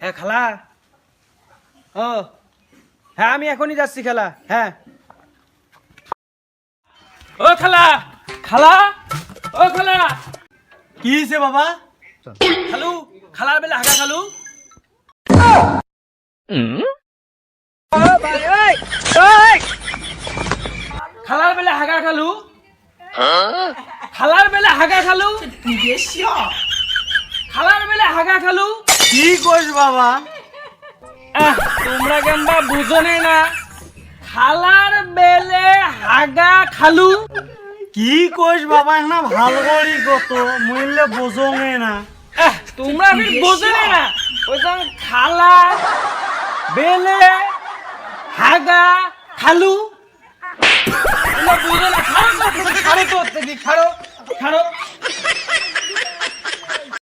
হ্যাঁ খালা? ও। হ্যাঁ আমি এখনই যাচ্ছি খালা। হ্যাঁ। ও খালা! খালা? ও খালা! কি হয়েছে বাবা? খালু খালার বেলা হাগা খালু? খালার বেলা হাগা খালু? খালার বেলা হাগা খালু? খালার বেলা হাগা খালু? কি কইস বাবা? তোমরা কেমবা বুঝনে না? খালার বেলে হাগা খালু। কি কইস বাবা না ভালো করি কত মইলে বোঝঙে না। তোমরা আমি বোঝনে না? ওইখান খালা বেলে হাগা খালু। তোমরা বুঝো না? খাড়ো খাড়ো তো খাড়ো খাড়ো